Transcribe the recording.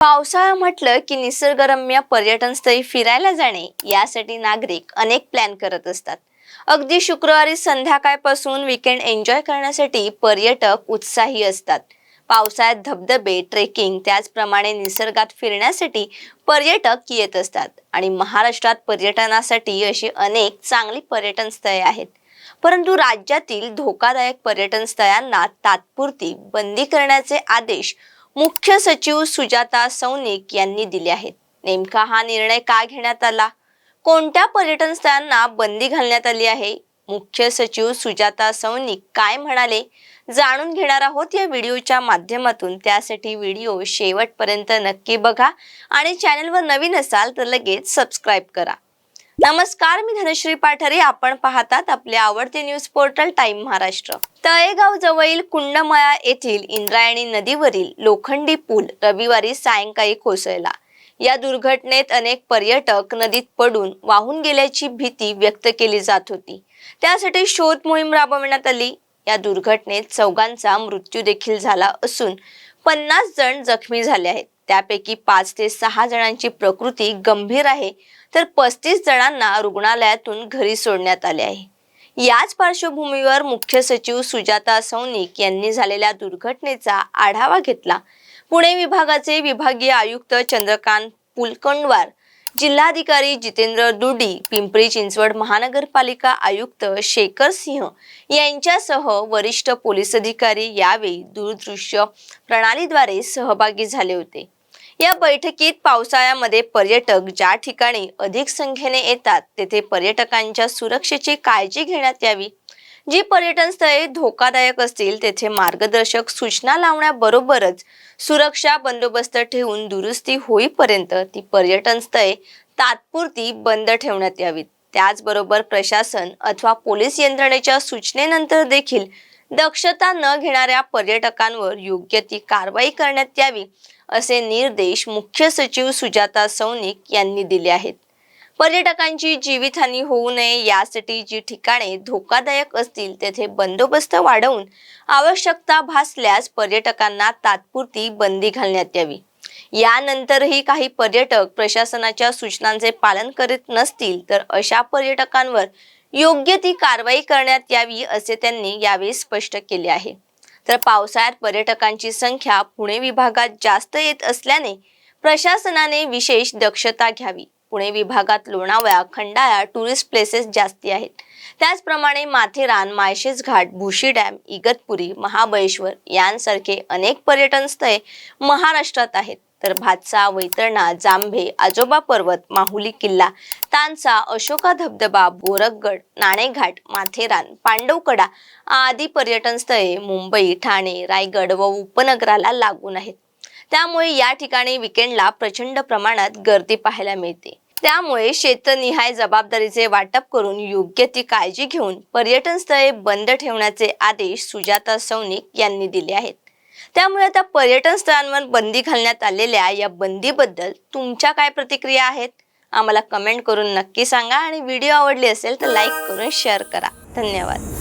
पावसाळा म्हटलं की निसर्गरम्य पर्यटन स्थळी फिरायला जाणे यासाठी नागरिक अनेक प्लॅन करत असतात. अगदी शुक्रवारी संध्याकाळपासून विकेंड एन्जॉय करण्यासाठी पर्यटक उत्साही असतात. पावसाळ्यात धबधबे ट्रेकिंग त्याचप्रमाणे निसर्गात फिरण्यासाठी पर्यटक येत असतात आणि महाराष्ट्रात पर्यटनासाठी अशी अनेक चांगली पर्यटन स्थळे आहेत. परंतु राज्यातील धोकादायक पर्यटन स्थळांना तात्पुरती बंदी करण्याचे आदेश मुख्य सचिव सुजाता सौनिक यांनी दिले आहेत. नेमका हा निर्णय का घेण्यात आला? कोणत्या पर्यटन स्थळांना बंदी घालण्यात आली आहे? मुख्य सचिव सुजाता सौनिक काय म्हणाले? जाणून घेणार आहोत या व्हिडिओच्या माध्यमातून. त्यासाठी व्हिडिओ शेवटपर्यंत नक्की बघा आणि चॅनलवर नवीन असाल तर लगेच सबस्क्राईब करा. नमस्कार मी धनश्री पाठारे. आपण पाहतात आपले आवडते news portal Time Maharashtra. Talegaon जवळील कुंडमळा येथील इंद्रायणी नदीवरील लोखंडी पूल रविवारी सायंकाळी कोसळला. या दुर्घटनेत अनेक पर्यटक नदीत पडून वाहून गेल्याची भीती व्यक्त केली जात होती. त्यासाठी शोध मोहीम राबवण्यात आली. या दुर्घटनेत चौघांचा मृत्यू देखील झाला असून पन्नास जण जखमी झाले आहेत. त्यापैकी पाच ते सहा जणांची प्रकृती गंभीर आहे. तर पस्तीस जणांना रुग्णालयातून घरी सोडण्यात आले आहे. याच पार्श्वभूमीवर मुख्य सचिव सुजाता सौनिक यांनी झालेल्या दुर्घटनेचा आढावा घेतला. पुणे विभागाचे विभागीय आयुक्त चंद्रकांत पुलकंडवार जिल्हाधिकारी जितेंद्र दुडी पिंपरी चिंचवड महानगरपालिका आयुक्त शेखर सिंह यांच्यासह वरिष्ठ पोलीस अधिकारी यावेळी दूरदृश्य प्रणालीद्वारे सहभागी झाले होते. या बैठकीत पावसाळ्यामध्ये पर्यटक ज्या ठिकाणी अधिक संख्येने येतात तेथे पर्यटकांच्या सुरक्षेची काळजी घेण्यात यावी. जी पर्यटन स्थळे धोकादायक असतील तेथे मार्गदर्शक सूचना लावण्याबरोबरच सुरक्षा बंदोबस्त ठेवून दुरुस्ती होईपर्यंत ती पर्यटन स्थळे तात्पुरती बंद ठेवण्यात यावीत. त्याचबरोबर प्रशासन अथवा पोलीस यंत्रणेच्या सूचनेनंतर देखील दक्षता न घेणाऱ्या पर्यटकांवर योग्य ती कारवाई करण्यात यावी असे निर्देश मुख्य सचिव सुजाता सौनिक यांनी दिले आहेत. पर्यटकांची जीवितहानी होऊ नये यासाठी जी ठिकाणे धोकादायक असतील तेथे बंदोबस्त वाढवून आवश्यकता भासल्यास पर्यटकांना तात्पुरती बंदी घालण्यात यावी. यानंतरही काही पर्यटक प्रशासनाच्या सूचनांचे पालन करीत नसतील तर अशा पर्यटकांवर योग्य ती कारवाई करण्यात यावी असे त्यांनी यावेळी स्पष्ट केले आहे. तर पावसाळ्यात पर्यटकांची संख्या पुणे विभागात जास्त येत असल्याने प्रशासनाने विशेष दक्षता घ्यावी. पुणे विभागात लोणावळा खंडाळा टुरिस्ट प्लेसेस जास्ती आहेत. त्याचप्रमाणे माथेरान माळशेज घाट भुशी डॅम इगतपुरी महाबळेश्वर यांसारखे अनेक पर्यटन स्थळे महाराष्ट्रात आहेत. तर भातसा वैतरणा जांभे आजोबा पर्वत माहुली किल्ला तानसा अशोका धबधबा बोरकगड नाणेघाट माथेरान पांडवकडा आदी पर्यटन स्थळे मुंबई ठाणे रायगड व उपनगराला लागून आहेत. त्यामुळे या ठिकाणी विकेंडला प्रचंड प्रमाणात गर्दी पाहायला मिळते. त्यामुळे क्षेत्रनिहाय जबाबदारीचे वाटप करून योग्य ती काळजी घेऊन पर्यटन स्थळे बंद ठेवण्याचे आदेश सुजाता सौनिक यांनी दिले आहेत. त्यामुळे आता पर्यटन स्थळांवर बंदी घालण्यात आलेल्या या बंदीबद्दल तुमच्या काय प्रतिक्रिया आहेत? आम्हाला कमेंट करून नक्की सांगा आणि व्हिडिओ आवडली असेल तर लाईक करून शेअर करा. धन्यवाद.